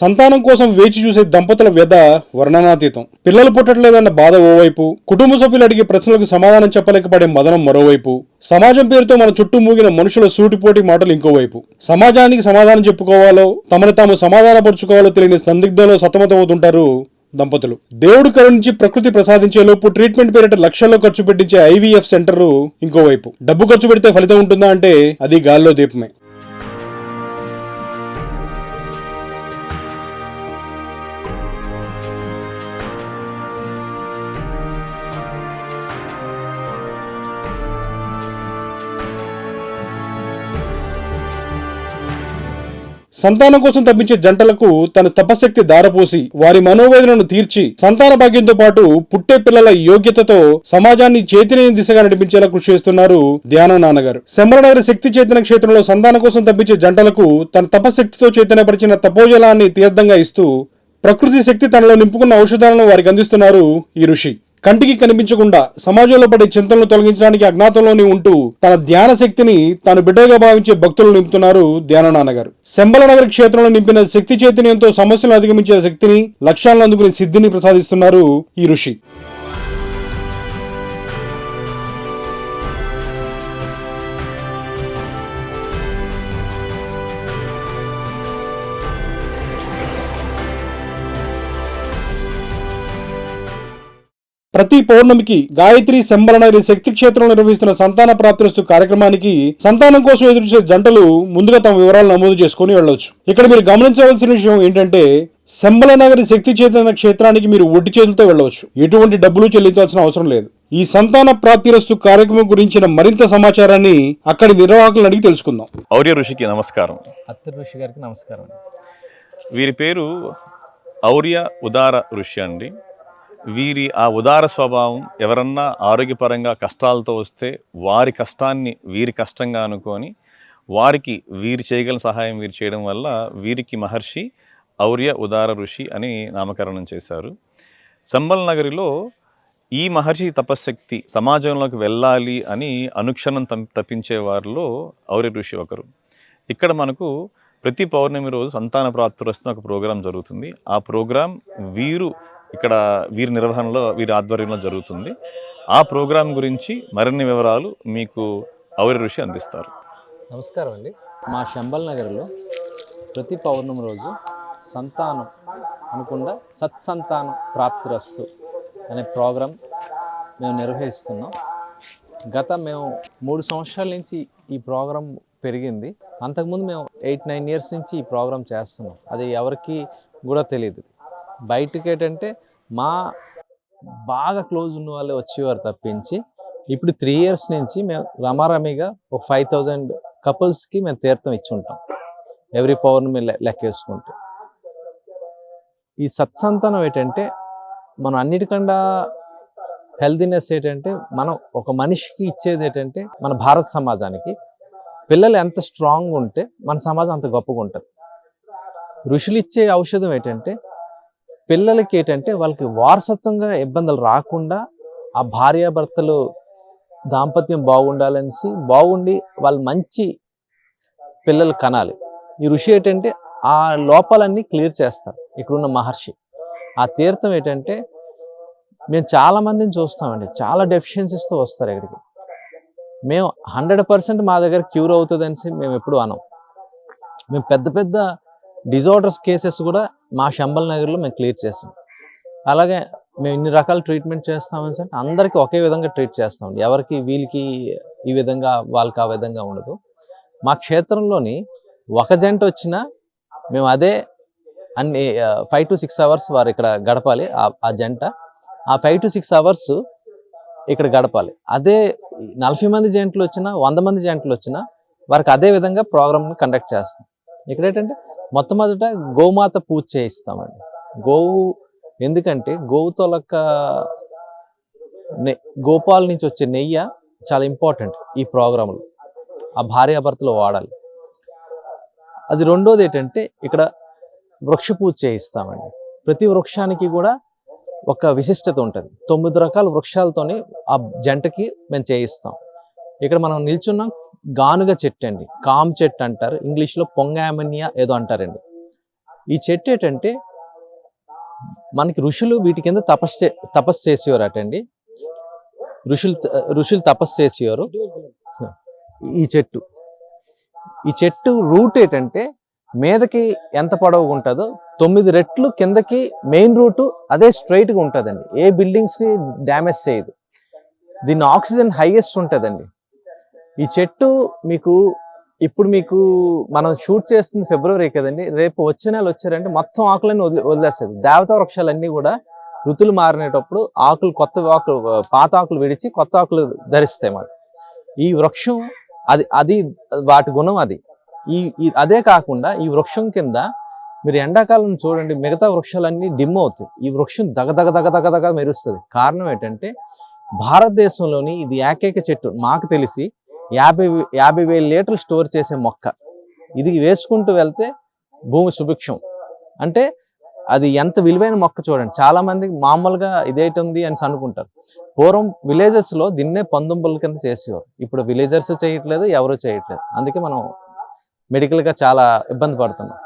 సంతానం కోసం వేచి చూసే దంపతుల వ్యధ వర్ణనాతీతం. పిల్లలు పుట్టట్లేదన్న బాధ ఓవైపు కుటుంబ సభ్యులు అడిగే ప్రశ్నలకు సమాధానం చెప్పలేకపడే మదనం మరోవైపు సమాజం పేరుతో మన చుట్టూ మూగిన మనుషుల సూటిపోటి మాటలు ఇంకోవైపు. సమాజానికి సమాధానం చెప్పుకోవాలో తమను తాము సమాధానపరుచుకోవాలో తెలియని సందిగ్ధంలో సతమతమవుతుంటారు దంపతులు. దేవుడు కరుణించి ప్రకృతి ప్రసాదించే లోపు ట్రీట్మెంట్ పేరిట లక్షల్లో ఖర్చు పెట్టించే ఐవీఎఫ్ సెంటర్ ఇంకోవైపు. డబ్బు ఖర్చు పెడితే ఫలితం ఉంటుందా అంటే అది గాల్లో దీపమే. సంతానం కోసం తప్పించే జంటలకు తన తపశక్తి దారపోసి వారి మనోవేదనను తీర్చి సంతాన భాగ్యంతో పాటు పుట్టే పిల్లల యోగ్యతతో సమాజాన్ని చైతన్య దిశగా నడిపించేలా కృషి చేస్తున్నారు ధ్యానం నాన్నగారు శంబరనగర్ శక్తి చైతన్య క్షేత్రంలో సంతానం కోసం తప్పించే జంటలకు తన తపశక్తితో చైతన్యపరిచిన తపోజలాన్ని తీర్థంగా ఇస్తూ ప్రకృతి శక్తి తనలో నింపుకున్న ఔషధాలను వారికి అందిస్తున్నారు ఈ ఋషి. కంటికి కనిపించకుండా సమాజంలో పడే చింతలను తొలగించడానికి అజ్ఞాతంలోనే ఉంటూ తన ధ్యాన శక్తిని తాను బిడ్డగా భావించే భక్తులు నింపుతున్నారు ధ్యాన నాన్నగారు శంబల నగర క్షేత్రంలో నింపిన శక్తి చైతన్యంతో సమస్యలను అధిగమించే శక్తిని లక్ష్యాలను అందుకునే సిద్ధిని ప్రసాదిస్తున్నారు ఈ ఋషి. ప్రతి పౌర్ణమికి గాయత్రి శంబలనగరి శక్తి క్షేత్రంలో నిర్వహిస్తున్న సంతాన ప్రాప్తిరస్తు కార్యక్రమానికి సంతానం కోసం ఎదురుచూసే జంటలు ముందుగా తమ వివరాలు నమోదు చేసుకుని వెళ్ళవచ్చు ఇక్కడ మీరు గమనించవలసిన విషయం ఏంటంటే శంబలనగరి శక్తి చైతన్య క్షేత్రానికి మీరు ఒట్టి చేతులతో వెళ్ళవచ్చు. ఎటువంటి డబ్బులు చెల్లించాల్సిన అవసరం లేదు. ఈ సంతాన ప్రాప్తిరస్తు కార్యక్రమం గురించిన మరింత సమాచారాన్ని అక్కడి నిర్వాహకులను అడిగి తెలుసుకుందాం. ఔర్య ఋషికి నమస్కారం. అత్తర్ ఋషి గారికి నమస్కారం వీరి పేరు ఔర్య ఉదార ఋషి అండి. వీరి ఆ ఉదార స్వభావం ఎవరన్నా ఆరోగ్యపరంగా కష్టాలతో వస్తే వారి కష్టాన్ని వీరి కష్టంగా అనుకొని వారికి వీరు చేయగల సహాయం వీరు చేయడం వల్ల వీరికి మహర్షి ఔర్య ఉదార ఋషి అని నామకరణం చేశారు. సంబల్ నగరిలో ఈ మహర్షి తపశ్శక్తి సమాజంలోకి వెళ్ళాలి అని అనుక్షణం తప్- తప్పించే వారిలో ఔర్య ఋషి ఒకరు. ఇక్కడ మనకు ప్రతి పౌర్ణమి రోజు సంతాన ప్రాప్తిరస్తున్న ఒక ప్రోగ్రాం జరుగుతుంది. ఆ ప్రోగ్రాం వీరు ఇక్కడ వీరి నిర్వహణలో వీరి ఆధ్వర్యంలో జరుగుతుంది. ఆ ప్రోగ్రాం గురించి మరిన్ని వివరాలు మీకు అవరి ఋషి అందిస్తారు. నమస్కారం అండి. మా శంబల్ నగర్లో ప్రతి పౌర్ణమి రోజు సంతానం అనుకుండా సత్సంతానం ప్రాప్తిరస్తు అనే ప్రోగ్రాం మేము నిర్వహిస్తున్నాం. గత మేము మూడు సంవత్సరాల నుంచి ఈ ప్రోగ్రాం పెరిగింది. అంతకుముందు మేము ఎయిట్ నైన్ ఇయర్స్ నుంచి ఈ ప్రోగ్రాం చేస్తున్నాం. అది ఎవరికి కూడా తెలియదు. బయటకి ఏంటంటే మా బాగా క్లోజ్ ఉన్న వాళ్ళే వచ్చేవారు తప్పించి ఇప్పుడు త్రీ ఇయర్స్ నుంచి మేము రమారమిగా ఒక ఫైవ్ థౌజండ్ కపుల్స్కి మేము తీర్థం ఇచ్చి ఉంటాం ఎవ్రీ పౌర్ణమి లె- లెక్కేసుకుంటే. ఈ సత్సంతానం ఏంటంటే మనం అన్నిటికన్నా హెల్దీనెస్ ఏంటంటే మనం ఒక మనిషికి ఇచ్చేది ఏంటంటే మన భారత సమాజానికి. పిల్లలు ఎంత స్ట్రాంగ్ ఉంటే మన సమాజం అంత గొప్పగా ఉంటుంది ఋషులు ఇచ్చే ఔషధం ఏంటంటే పిల్లలకి ఏంటంటే వాళ్ళకి వారసత్వంగా ఇబ్బందులు రాకుండా ఆ భార్యాభర్తలు దాంపత్యం బాగుండాలనేసి బాగుండి వాళ్ళు మంచి పిల్లలు కనాలి. ఈ ఋషి ఏంటంటే ఆ లోపాలన్నీ క్లియర్ చేస్తారు ఇక్కడున్న మహర్షి. ఆ తీర్థం ఏంటంటే మేము చాలా మందిని చూస్తామండి. చాలా డెఫిషియన్సీస్తో వస్తారు ఇక్కడికి. మేము హండ్రెడ్ పర్సెంట్ మా దగ్గర క్యూర్ అవుతుంది అనేసి మేము ఎప్పుడు అనం మేము పెద్ద పెద్ద డిజార్డర్స్ కేసెస్ కూడా మా శంబల్ నగర్లో మేము క్లియర్ చేస్తాం. అలాగే మేము ఇన్ని రకాల ట్రీట్మెంట్ చేస్తామని అంటే అందరికీ ఒకే విధంగా ట్రీట్ చేస్తాం. ఎవరికి వీళ్ళకి ఈ విధంగా వాళ్ళకి ఆ విధంగా ఉండదు. మా క్షేత్రంలోని ఒక జంట వచ్చినా మేము అదే అన్ని ఫైవ్ టు సిక్స్ అవర్స్ వారు ఇక్కడ గడపాలి. ఆ- ఆ జంట ఆ ఫైవ్ టు సిక్స్ అవర్స్ ఇక్కడ గడపాలి. అదే నలభై మంది జంటలు వచ్చినా వంద మంది జంటలు వచ్చినా వారికి అదే విధంగా ప్రోగ్రామ్ని కండక్ట్ చేస్తాం. ఇక్కడ ఏంటంటే మొట్టమొదట గోమాత పూజ చేయిస్తామండి. గోవు ఎందుకంటే గోవు తొలక నె గోపాల నుంచి వచ్చే నెయ్యి చాలా ఇంపార్టెంట్ ఈ ప్రోగ్రాంలో. ఆ భార్యాభర్తలు వాడాలి. అది రెండోది ఏంటంటే ఇక్కడ వృక్ష పూజ చేయిస్తామండి. ప్రతి వృక్షానికి కూడా ఒక విశిష్టత ఉంటుంది. తొమ్మిది రకాల వృక్షాలతోని ఆ జంటకి మేము చేయిస్తాం. ఇక్కడ మనం నిల్చున్నాం గానుగ చెట్టు అండి కామ్ చెట్టు అంటారు. ఇంగ్లీష్లో పొంగామనియా ఏదో అంటారండి. ఈ చెట్టు ఏంటంటే మనకి ఋషులు వీటి కింద తపస్సు చే- తపస్సు చేసేవారు అటండి ఋషులు ఋషులు తపస్సు చేసేవారు. ఈ చెట్టు. ఈ చెట్టు రూట్ ఏంటంటే మీదకి ఎంత పొడవుగా ఉంటుందో తొమ్మిది రెట్లు కిందకి మెయిన్ రూట్ అదే స్ట్రైట్గా ఉంటుందండి. ఏ బిల్డింగ్స్ని డ్యామేజ్ చేయదు. దీని ఆక్సిజన్ హైయెస్ట్ ఉంటుందండి. ఈ చెట్టు మీకు ఇప్పుడు మీకు మనం షూట్ చేస్తుంది ఫిబ్రవరి కదండి. రేపు వచ్చే నెల వచ్చారంటే మొత్తం ఆకులన్నీ వదిలే వదిలేస్తుంది దేవతా వృక్షాలన్నీ కూడా ఋతులు మారినేటప్పుడు ఆకులు కొత్త ఆకులు పాత ఆకులు విడిచి కొత్త ఆకులు ధరిస్తాయి అన్నమాట. ఈ వృక్షం అది అది వాటి గుణం అది. ఈ అదే కాకుండా ఈ వృక్షం కింద మీరు ఎండాకాలం చూడండి మిగతా వృక్షాలన్నీ డిమ్ అవుతాయి. ఈ వృక్షం దగ దగ దగ దగ మెరుస్తుంది. కారణం ఏంటంటే భారతదేశంలోని ఇది ఏకైక చెట్టు. మాకు తెలిసి యాభై యాభై వేల లీటర్లు స్టోర్ చేసే మొక్క. ఇది వేసుకుంటూ వెళ్తే భూమి సుభిక్షం. అంటే అది ఎంత విలువైన మొక్క చూడండి. చాలా మంది మామూలుగా ఇదేటుంది అని అనుకుంటారు. పూర్వం విలేజెస్లో దీన్నే పందుంబుల కింద చేసేవారు. ఇప్పుడు విలేజర్స్ చేయట్లేదు ఎవరు చేయట్లేదు. అందుకే మనం మెడికల్గా చాలా ఇబ్బంది పడుతున్నాం.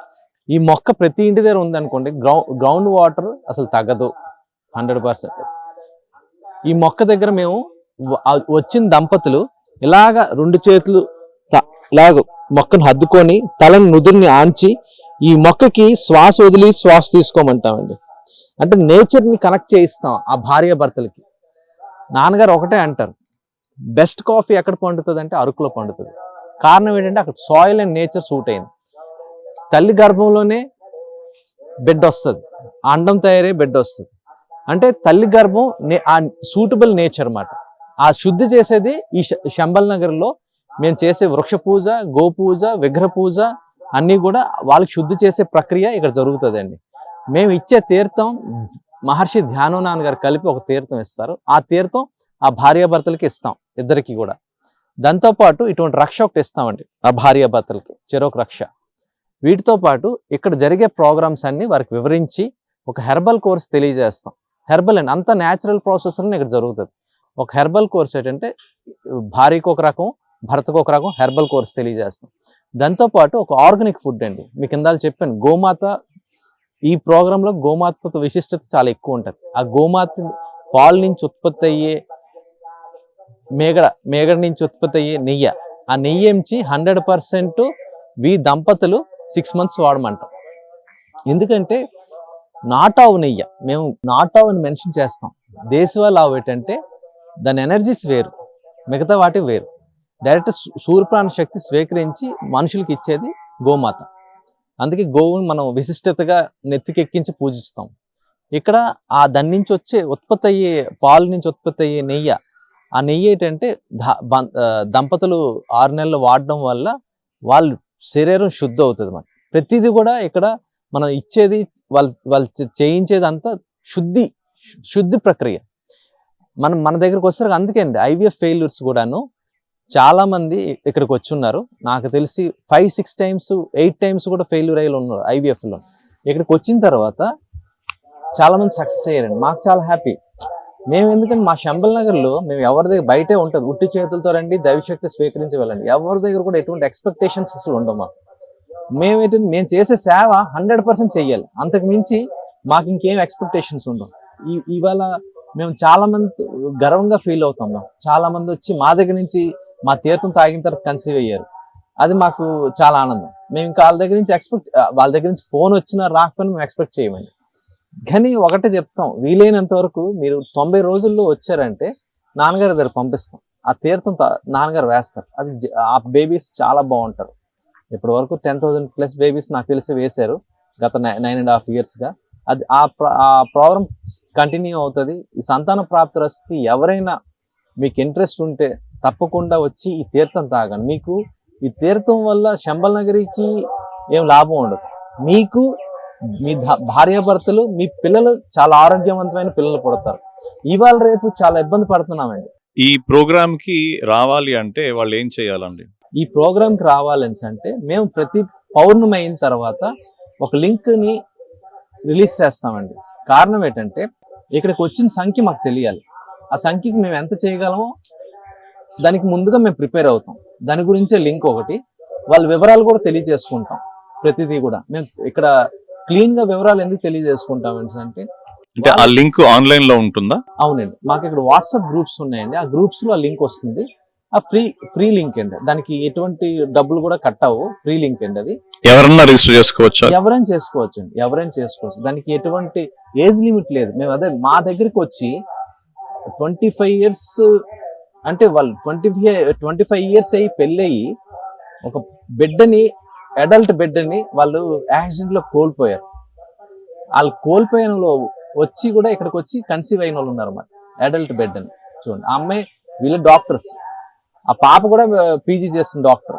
ఈ మొక్క ప్రతి ఇంటి దగ్గర ఉందనుకోండి గ్రౌ గ్రౌండ్ వాటర్ అసలు తగ్గదు. Hundred percent. ఈ మొక్క దగ్గర మేము వచ్చిన దంపతులు ఇలాగ రెండు చేతులు త- ఇలాగ మొక్కను హద్దుకొని తలని నుదుర్ని ఆంచి ఈ మొక్కకి శ్వాస వదిలి శ్వాస తీసుకోమంటామండి. అంటే నేచర్ని కనెక్ట్ చేయిస్తాం ఆ భార్య భర్తలకి. నాన్నగారు ఒకటే అంటారు బెస్ట్ కాఫీ ఎక్కడ పండుతుంది అంటే అరకులో పండుతుంది. కారణం ఏంటంటే అక్కడ సాయిల్ అండ్ నేచర్ సూట్ అయింది. తల్లి గర్భంలోనే బెడ్ వస్తుంది అండం తయారై బెడ్ వస్తుంది. అంటే తల్లి గర్భం నే- ఆ సూటబుల్ నేచర్ అన్నమాట. ఆ శుద్ధి చేసేది ఈ శంబల్ నగర్లో మేము చేసే వృక్ష పూజ గోపూజ విగ్రహ పూజ అన్నీ కూడా వాళ్ళకి శుద్ధి చేసే ప్రక్రియ ఇక్కడ జరుగుతుందండి. మేము ఇచ్చే తీర్థం మహర్షి ధ్యానం నాన్నగారు కలిపి ఒక తీర్థం ఇస్తారు. ఆ తీర్థం ఆ భార్యాభర్తలకి ఇస్తాం ఇద్దరికి కూడా. దాంతోపాటు ఇటువంటి రక్ష ఒకటి ఇస్తామండి ఆ భార్యాభర్తలకి చెరొక రక్ష. వీటితో పాటు ఇక్కడ జరిగే ప్రోగ్రామ్స్ అన్ని వారికి వివరించి ఒక హెర్బల్ కోర్స్ తెలియజేస్తాం. హెర్బల్ అండి అంత న్యాచురల్ ప్రాసెస్ ఇక్కడ జరుగుతుంది. ఒక హెర్బల్ కోర్స్ ఏంటంటే భార్యకు ఒక రకం భర్తకు ఒక రకం హెర్బల్ కోర్స్ తెలియజేస్తాం. దాంతోపాటు ఒక ఆర్గానిక్ ఫుడ్ అండి. మీకు ఇందాక చెప్పాను గోమాత ఈ ప్రోగ్రాంలో గోమాత విశిష్టత చాలా ఎక్కువ ఉంటుంది. ఆ గోమాత పాలు నుంచి ఉత్పత్తి అయ్యే మేగడ మేగడ నుంచి ఉత్పత్తి అయ్యే నెయ్యి. ఆ నెయ్యి ఎంచి హండ్రెడ్ పర్సెంట్ వీ దంపతులు సిక్స్ మంత్స్ వాడమంటాం. ఎందుకంటే నాటావు నెయ్యి. మేము నాటావుని మెన్షన్ చేస్తాం. దేశవాళ ఆవు ఏంటంటే దాని ఎనర్జీస్ వేరు. మిగతా వాటి వేరు. డైరెక్ట్ సూర్యప్రాణ శక్తి స్వీకరించి మనుషులకి ఇచ్చేది గోమాత. అందుకే గోవుని మనం విశిష్టతగా నెత్తికెక్కించి పూజిస్తాం. ఇక్కడ ఆ దాని నుంచి వచ్చే ఉత్పత్తి అయ్యే పాలు నుంచి ఉత్పత్తి అయ్యే నెయ్యి. ఆ నెయ్యి ఏంటంటే దంపతులు ఆరు నెలలు వాడడం వల్ల వాళ్ళ శరీరం శుద్ధి అవుతుంది మన ప్రతిదీ కూడా ఇక్కడ మనం ఇచ్చేది వాళ్ళు వాళ్ళు చేయించేది అంతా శుద్ధి శుద్ధి ప్రక్రియ. మనం మన దగ్గరకు వచ్చేసరికి అందుకే అండి ఐవీఎఫ్ ఫెయిల్యూర్స్ కూడాను చాలా మంది ఇక్కడికి వచ్చి ఉన్నారు నాకు తెలిసి five six times eight times కూడా ఫెయిల్యూర్ అయ్యి ఉన్నారు ఐవీఎఫ్లో. లో ఇక్కడికి వచ్చిన తర్వాత చాలా మంది సక్సెస్ అయ్యారండి. మాకు చాలా హ్యాపీ. మేము ఎందుకంటే మా శంబల్ నగర్లో మేము ఎవరి దగ్గర బయటే ఉంటుంది ఉట్టి చేతులతో రండి దైవశక్తి స్వీకరించి వెళ్ళండి. ఎవరి దగ్గర కూడా ఎటువంటి ఎక్స్పెక్టేషన్స్ అసలు ఉండవు మాకు. మేము ఏంటంటే మేము చేసే సేవ హండ్రెడ్ పర్సెంట్ చెయ్యాలి. అంతకు మించి మాకు ఇంకేం ఎక్స్పెక్టేషన్స్ ఉండవు. ఈ- ఇవాళ మేము చాలా మంది గర్వంగా ఫీల్ అవుతాం చాలామంది చాలా మంది వచ్చి మా దగ్గర నుంచి మా తీర్థం తాగిన తర్వాత కన్సీవ్ అయ్యారు. అది మాకు చాలా ఆనందం. మేము ఇంకా వాళ్ళ దగ్గర నుంచి ఎక్స్పెక్ట్ వాళ్ళ దగ్గర నుంచి ఫోన్ వచ్చినా రాకపోయినా మేము ఎక్స్పెక్ట్ చేయమండి. కానీ ఒకటే చెప్తాం వీలైనంత వరకు మీరు తొంభై రోజుల్లో వచ్చారంటే నాన్నగారి దగ్గర పంపిస్తాం. ఆ తీర్థం తా- నాన్నగారు వేస్తారు. అది ఆ బేబీస్ చాలా బాగుంటారు. ఇప్పటి వరకు టెన్ థౌసండ్ ప్లస్ బేబీస్ నాకు తెలిసి వేశారు. గత నైన్ అండ్ హాఫ్ ఇయర్స్గా అది ఆ ప్ర- ఆ ప్రోగ్రామ్ కంటిన్యూ అవుతుంది. ఈ సంతాన ప్రాప్తిరస్తుకి ఎవరైనా మీకు ఇంట్రెస్ట్ ఉంటే తప్పకుండా వచ్చి ఈ తీర్థం తాగండి. మీకు ఈ తీర్థం వల్ల శంబల్ నగరికి ఏం లాభం ఉండదు. మీకు మీ భార్యాభర్తలు మీ పిల్లలు చాలా ఆరోగ్యవంతమైన పిల్లలు పుడతారు. ఇవాళ రేపు చాలా ఇబ్బంది పడుతున్నామండి. ఈ ప్రోగ్రామ్కి రావాలి అంటే వాళ్ళు ఏం చేయాలండి? ఈ ప్రోగ్రామ్కి రావాలని అంటే మేము ప్రతి పౌర్ణమి అయిన తర్వాత ఒక లింక్ని రిలీజ్ చేస్తామండి. కారణం ఏంటంటే ఇక్కడికి వచ్చిన సంఖ్య మాకు తెలియాలి. ఆ సంఖ్యకి మేము ఎంత చేయగలమో దానికి ముందుగా మేము ప్రిపేర్ అవుతాం. దాని గురించే లింక్ ఒకటి. వాళ్ళ వివరాలు కూడా తెలియజేసుకుంటాం. ప్రతిదీ కూడా. మేము ఇక్కడ క్లీన్గా వివరాలు ఎందుకు తెలియజేసుకుంటాం అంటే అంటే ఆ లింక్ ఆన్లైన్లో ఉంటుందా? అవునండి. మాకు ఇక్కడ వాట్సాప్ గ్రూప్స్ ఉన్నాయండి. ఆ గ్రూప్స్లో ఆ లింక్ వస్తుంది. ఫ్రీ ఫ్రీ లింక్ అండి. దానికి ఎటువంటి డబ్బులు కూడా కట్ అవ్వవు ఫ్రీ లింక్ అండి అది. ఎవరన్నా రిజిస్టర్ చేసుకోవచ్చా? ఎవరైనా చేసుకోవచ్చు అండి. ఎవరైనా చేసుకోవచ్చు. దానికి ఎటువంటి ఏజ్ లిమిట్ లేదు. మేము అదే మా దగ్గరికి వచ్చి ట్వంటీ ఫైవ్ ఇయర్స్ అంటే వాళ్ళు twenty five twenty five years అయ్యి పెళ్ళయి ఒక బిడ్డని అడల్ట్ బిడ్డని వాళ్ళు యాక్సిడెంట్లో కోల్పోయారు. వాళ్ళు కోల్పోయిన వాళ్ళు వచ్చి కూడా ఇక్కడికి వచ్చి కన్సీవ్ అయిన వాళ్ళు ఉన్నారు అన్నమాట అడల్ట్ బిడ్డ అని చూడండి. ఆ అమ్మాయి వీళ్ళు డాక్టర్స్. ఆ పాప కూడా పీజీ చేస్తుంది డాక్టర్.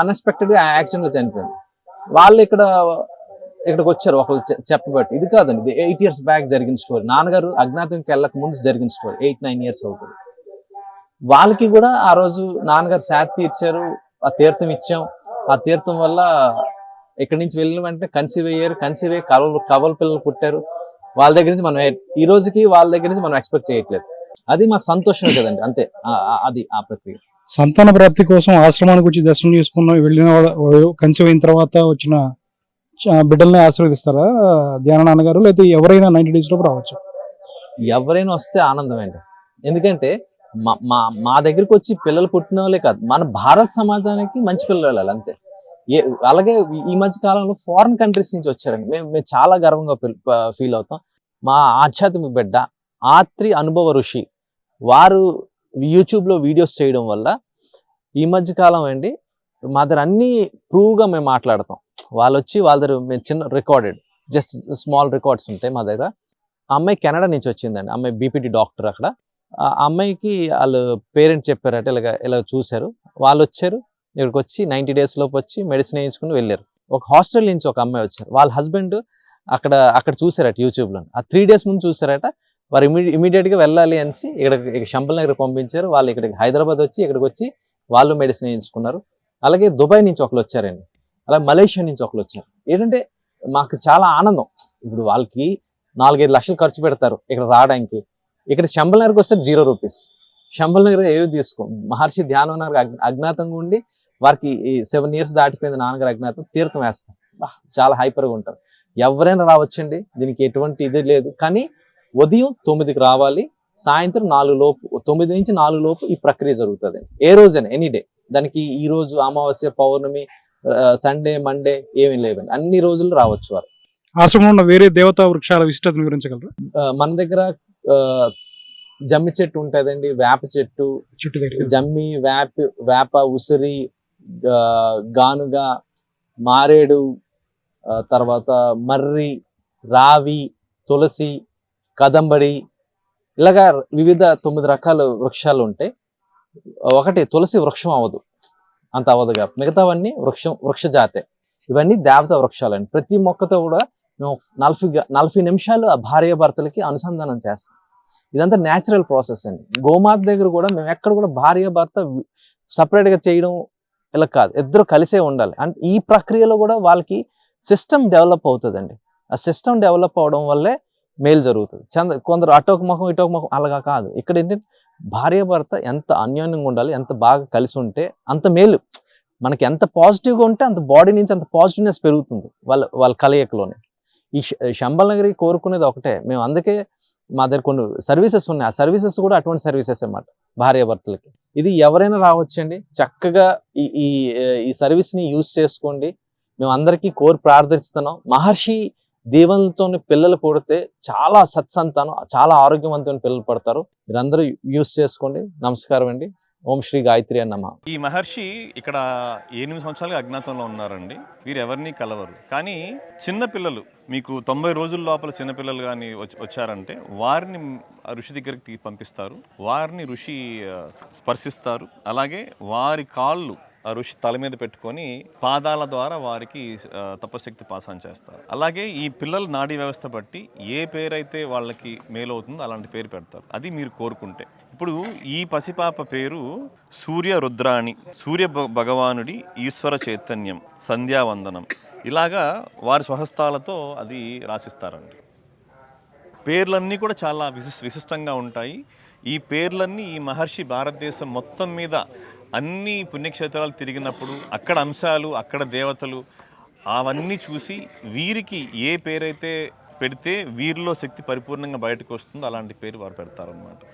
అన్ఎక్స్పెక్టెడ్గా యాక్సిడెంట్లో లో చనిపోయింది. వాళ్ళు ఇక్కడ ఇక్కడికి వచ్చారు ఒకళ్ళు చెప్పబట్టి. ఇది కాదండి ఇది ఎయిట్ ఇయర్స్ బ్యాక్ జరిగిన స్టోరీ నాన్నగారు అజ్ఞాతంకి వెళ్ళక ముందు జరిగిన స్టోరీ ఎయిట్ నైన్ ఇయర్స్ అవుతుంది. వాళ్ళకి కూడా ఆ రోజు నాన్నగారు శాతి తీర్చారు ఆ తీర్థం ఇచ్చాం. ఆ తీర్థం వల్ల ఇక్కడి నుంచి వెళ్ళిన వెంటనే కన్సీవ్ అయ్యారు. కన్సీవ్ అయ్యి కవల కవల పిల్లలు పుట్టారు. వాళ్ళ దగ్గర నుంచి మనం ఈ రోజుకి వాళ్ళ దగ్గర నుంచి మనం ఎక్స్పెక్ట్ చేయట్లేదు. అది మాకు సంతోషమే కదండి అంతే. అది ఆ ప్రక్రియ. సంతాన ప్రాప్తి కోసం ఆశ్రమానికి వచ్చి దర్శనం చేసుకున్న వెళ్ళిన వాళ్ళ- కన్సీవ్ అయిన తర్వాత వచ్చిన బిడ్డల్ని ఆశీర్వదిస్తారా? ధ్యాన నాన్నగారు లేకపోతే ఎవరైనా నైన్టీ డేస్ లోపు రావచ్చు? ఎవరైనా వస్తే ఆనందం అండి. ఎందుకంటే మా మా మా దగ్గరికి వచ్చి పిల్లలు పుట్టిన వాళ్ళే కాదు మన భారత సమాజానికి మంచి పిల్లలు వెళ్ళాలి అంతే. ఏ అలాగే ఈ- ఈ మధ్య కాలంలో ఫారిన్ కంట్రీస్ నుంచి వచ్చారండి. మేము మేము చాలా గర్వంగా ఫీల్ అవుతాం. మా ఆధ్యాత్మిక బిడ్డ ఆత్రి అనుభవ ఋషి వారు యూట్యూబ్లో వీడియోస్ చేయడం వల్ల ఈ మధ్య కాలం అండి మా దగ్గర అన్ని ప్రూవ్గా మేము మాట్లాడతాం. వాళ్ళు వచ్చి వాళ్ళ దగ్గర మేము చిన్న రికార్డెడ్ జస్ట్ స్మాల్ రికార్డ్స్ ఉంటాయి మా దగ్గర. ఆ అమ్మాయి కెనడా నుంచి వచ్చిందండి. అమ్మాయి బీపీటీ డాక్టర్ అక్కడ. ఆ అమ్మాయికి వాళ్ళు పేరెంట్స్ చెప్పారట ఇలాగ ఇలా చూశారు. వాళ్ళు వచ్చారు ఇక్కడికి వచ్చి నైంటీ డేస్ లోపు వచ్చి మెడిసిన్ వేయించుకుని వెళ్ళారు. ఒక హాస్టల్ నుంచి ఒక అమ్మాయి వచ్చారు. వాళ్ళ హస్బెండ్ అక్కడ అక్కడ చూసారట యూట్యూబ్లో ఆ త్రీ డేస్ ముందు చూసారట వారు ఇమీడి ఇమీడియట్గా వెళ్ళాలి అనేసి ఇక్కడ శంపల్ నగర్ పంపించారు. వాళ్ళు ఇక్కడికి హైదరాబాద్ వచ్చి ఇక్కడికి వచ్చి వాళ్ళు మెడిసిన్ వేయించుకున్నారు. అలాగే దుబాయ్ నుంచి ఒకరు వచ్చారండి. అలాగే మలేషియా నుంచి ఒకరు వచ్చారు. ఏంటంటే మాకు చాలా ఆనందం. ఇప్పుడు వాళ్ళకి నాలుగైదు లక్షలు ఖర్చు పెడతారు ఇక్కడ రావడానికి. ఇక్కడ శంబల్ నగర్కి వస్తే జీరో రూపీస్. శంబల్ నగర్ ఏవి తీసుకో మహర్షి ధ్యానం నగర్ అజ్ఞాతంగా ఉండి వారికి సెవెన్ ఇయర్స్ దాటిపోయింది నాన్నగారు అజ్ఞాతం తీర్థం వేస్తారు. చాలా హైపర్గా ఉంటారు. ఎవరైనా రావచ్చండి. దీనికి ఎటువంటి ఇది లేదు. కానీ ఉదయం తొమ్మిదికి రావాలి సాయంత్రం నాలుగు లోపు తొమ్మిది నుంచి నాలుగు లోపు ఈ ప్రక్రియ జరుగుతుంది. ఏ రోజైనా ఎనీ డే దానికి ఈ రోజు అమావాస్య పౌర్ణమి సండే మండే ఏమీ లేవండి. అన్ని రోజులు రావచ్చు వారు. ఆశ్రమంలో ఉన్న వేరే దేవతా వృక్షాల విశిష్టతను వివరించగలరు? మన దగ్గర జమ్మి చెట్టు ఉంటుందండి వేప చెట్టు చుట్టూ దగ్గర జమ్మి వేప వేప ఉసిరి గానుగ మారేడు తర్వాత మర్రి రావి తులసి కదంబడి ఇలాగా వివిధ తొమ్మిది రకాల వృక్షాలు ఉంటాయి ఒకటి తులసి వృక్షం అవ్వదు. అంత అవ్వదుగా మిగతావన్నీ వృక్షం వృక్ష జాతే. ఇవన్నీ దేవతా వృక్షాలండి. ప్రతి మొక్కతో కూడా మేము నలభై నలభై నిమిషాలు ఆ భార్య భర్తలకి అనుసంధానం చేస్తాం. ఇదంతా న్యాచురల్ ప్రాసెస్ అండి. గోమాత దగ్గర కూడా మేము ఎక్కడ కూడా భార్య భర్త సపరేట్గా చేయడం ఇలా కాదు. ఇద్దరు కలిసే ఉండాలి. అంటే ఈ ప్రక్రియలో కూడా వాళ్ళకి సిస్టమ్ డెవలప్ అవుతుందండి. ఆ సిస్టమ్ డెవలప్ అవడం వల్లే మేలు జరుగుతుంది. చంద కొందరు అటోక ముఖం ఇటోక ముఖం అలాగా కాదు. ఇక్కడ ఏంటంటే భార్య భర్త ఎంత అన్యోన్యంగా ఉండాలి ఎంత బాగా కలిసి ఉంటే అంత మేలు. మనకి ఎంత పాజిటివ్గా ఉంటే అంత బాడీ నుంచి అంత పాజిటివ్నెస్ పెరుగుతుంది వాళ్ళ వాళ్ళ కలయికలోనే. ఈ శ- శంబల్ నగరి కోరుకునేది ఒకటే. మేము అందుకే మా దగ్గర కొన్ని సర్వీసెస్ ఉన్నాయి. ఆ సర్వీసెస్ కూడా అటువంటి సర్వీసెస్ అన్నమాట భార్య భర్తలకి. ఇది ఎవరైనా రావచ్చండి? చక్కగా ఈ ఈ ఈ సర్వీస్ని యూజ్ చేసుకోండి. మేము అందరికీ కోరి ప్రార్థిస్తున్నాం. మహర్షి దీవెనలతో పిల్లలు పుడితే చాలా సత్సంతానం చాలా ఆరోగ్యవంతమైన పిల్లలు పడతారు. మీరందరూ యూస్ చేసుకోండి. నమస్కారం అండి. ఓం శ్రీ గాయత్రి అన్నమా ఈ మహర్షి ఇక్కడ ఎనిమిది సంవత్సరాలుగా అజ్ఞాతంలో ఉన్నారండి. వీరు ఎవరిని కలవరు. కానీ చిన్న పిల్లలు మీకు తొంభై రోజుల లోపల చిన్నపిల్లలు కానీ వచ్చారంటే వారిని ఆ ఋషి దగ్గరికి పంపిస్తారు. వారిని ఋషి స్పర్శిస్తారు. అలాగే వారి కాళ్ళు ఋషి తల మీద పెట్టుకొని పాదాల ద్వారా వారికి తపశక్తి పాసాన్ చేస్తారు. అలాగే ఈ పిల్లల నాడీ వ్యవస్థ బట్టి ఏ పేరైతే వాళ్ళకి మేలవుతుందో అలాంటి పేరు పెడతారు. అది మీరు కోరుకుంటే. ఇప్పుడు ఈ పసిపాప పేరు సూర్య రుద్రాణి సూర్య భ- భగవానుడి ఈశ్వర చైతన్యం సంధ్యావందనం ఇలాగా వారి స్వహస్తాలతో అది రాసిస్తారండి. పేర్లన్నీ కూడా చాలా విశిష్ విశిష్టంగా ఉంటాయి. ఈ పేర్లన్నీ ఈ మహర్షి భారతదేశం మొత్తం మీద అన్ని పుణ్యక్షేత్రాలు తిరిగినప్పుడు అక్కడ అంశాలు అక్కడ దేవతలు అవన్నీ చూసి వీరికి ఏ పేరైతే పెడితే వీరిలో శక్తి పరిపూర్ణంగా బయటకు వస్తుందో అలాంటి పేరు వారు పెడతారనమాట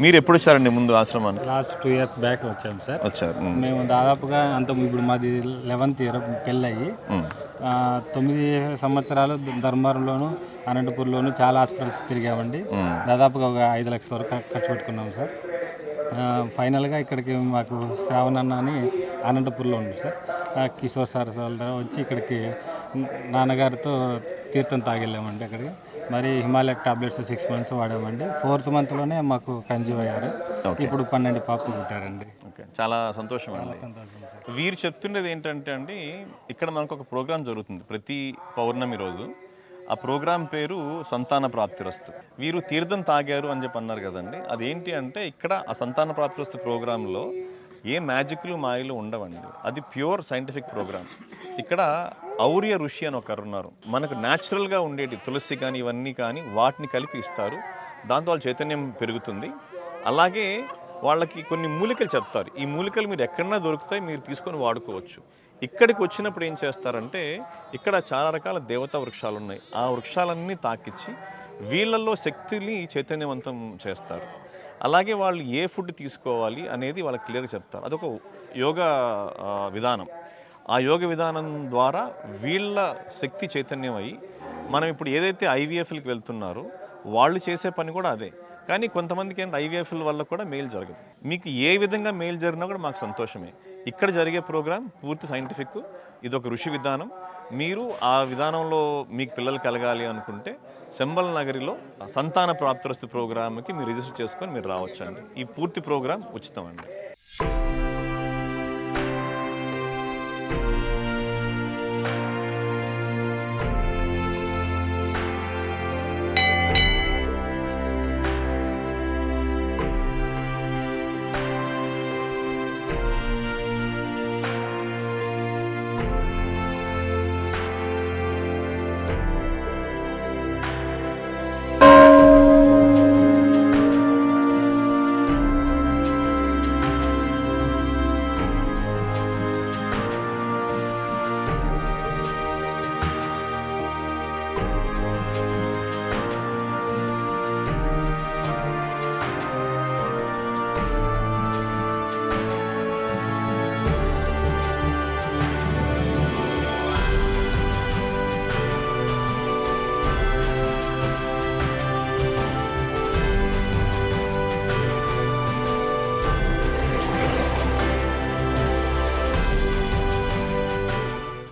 మీరు ఎప్పుడు వచ్చారండి ముందు ఆశ్రమానికి? లాస్ట్ టూ ఇయర్స్ బ్యాక్ వచ్చాం సార్. వచ్చారు. మేము. దాదాపుగా అంత ఇప్పుడు మాది లెవెన్త్ ఇయర్ పెళ్ళయి. ఉమ్. ఆ, తొమ్మిది సంవత్సరాలు ధర్మవరంలోను అనంతపూర్లోను చాలా హాస్పిటల్స్ తిరిగామండి. దాదాపుగా ఒక ఐదు లక్షల వరకు ఖర్చు పెట్టుకున్నాం సార్. ఫైనల్గా ఇక్కడికి మాకు శ్రావణ్ అన్న అని అనంతపూర్లో ఉంది సార్. కిషోర్ సార్ వచ్చి ఇక్కడికి నాన్నగారితో తీర్థం తాగెళ్ళామండి అక్కడికి. మరి హిమాలయ టాబ్లెట్స్ సిక్స్ మంత్స్ వాడామండి. ఫోర్త్ మంత్లోనే మాకు కన్జ్యూవ్ అయ్యారు. ఇప్పుడు పన్నెండు పాపలు పుట్టారండి. ఓకే. చాలా సంతోషం అండి. సంతోషం సార్. వీరు చెప్తున్నది ఏంటంటే అండి ఇక్కడ మనకు ఒక ప్రోగ్రాం జరుగుతుంది ప్రతి పౌర్ణమి రోజు. ఆ ప్రోగ్రాం పేరు సంతాన ప్రాప్తిరస్తు. వీరు తీర్థం తాగారు అని చెప్పి అన్నారు కదండి. అదేంటి అంటే ఇక్కడ ఆ సంతాన ప్రాప్తిరస్తు ప్రోగ్రాంలో ఏ మ్యాజిక్లు మాయలు ఉండవండి. అది ప్యూర్ సైంటిఫిక్ ప్రోగ్రామ్ ఇక్కడ ఔర్య ఋషి అని ఒకరు ఉన్నారు. మనకు న్యాచురల్గా ఉండేటి తులసి కానీ ఇవన్నీ కానీ వాటిని కలిపి ఇస్తారు. దాంతో వాళ్ళ చైతన్యం పెరుగుతుంది. అలాగే వాళ్ళకి కొన్ని మూలికలు చెప్తారు. ఈ మూలికలు మీరు ఎక్కడన్నా దొరుకుతాయి మీరు తీసుకొని వాడుకోవచ్చు. ఇక్కడికి వచ్చినప్పుడు ఏం చేస్తారంటే ఇక్కడ చాలా రకాల దేవతా వృక్షాలు ఉన్నాయి ఆ వృక్షాలన్నీ తాకిచ్చి వీళ్ళల్లో శక్తిని చైతన్యవంతం చేస్తారు. అలాగే వాళ్ళు ఏ ఫుడ్ తీసుకోవాలి అనేది వాళ్ళకి క్లియర్గా చెప్తారు. అదొక యోగా విధానం. ఆ యోగ విధానం ద్వారా వీళ్ళ శక్తి చైతన్యం అయ్యి మనం ఇప్పుడు ఏదైతే ఐవీఎఫ్లకి వెళ్తున్నారో వాళ్ళు చేసే పని కూడా అదే. కానీ కొంతమందికి ఏంటంటే ఐవీఎఫ్ల వల్ల కూడా మేలు జరగదు. మీకు ఏ విధంగా మేలు జరిగినా కూడా మాకు సంతోషమే. ఇక్కడ జరిగే ప్రోగ్రాం పూర్తి సైంటిఫిక్. ఇది ఒక ఋషి విధానం. మీరు ఆ విధానంలో మీకు పిల్లలు కలగాలి అనుకుంటే శంబల్ నగరిలో సంతాన ప్రాప్తిరస్తు ప్రోగ్రామ్కి మీరు రిజిస్టర్ చేసుకొని మీరు రావచ్చు అండి ఈ పూర్తి ప్రోగ్రాం ఉచితం అండి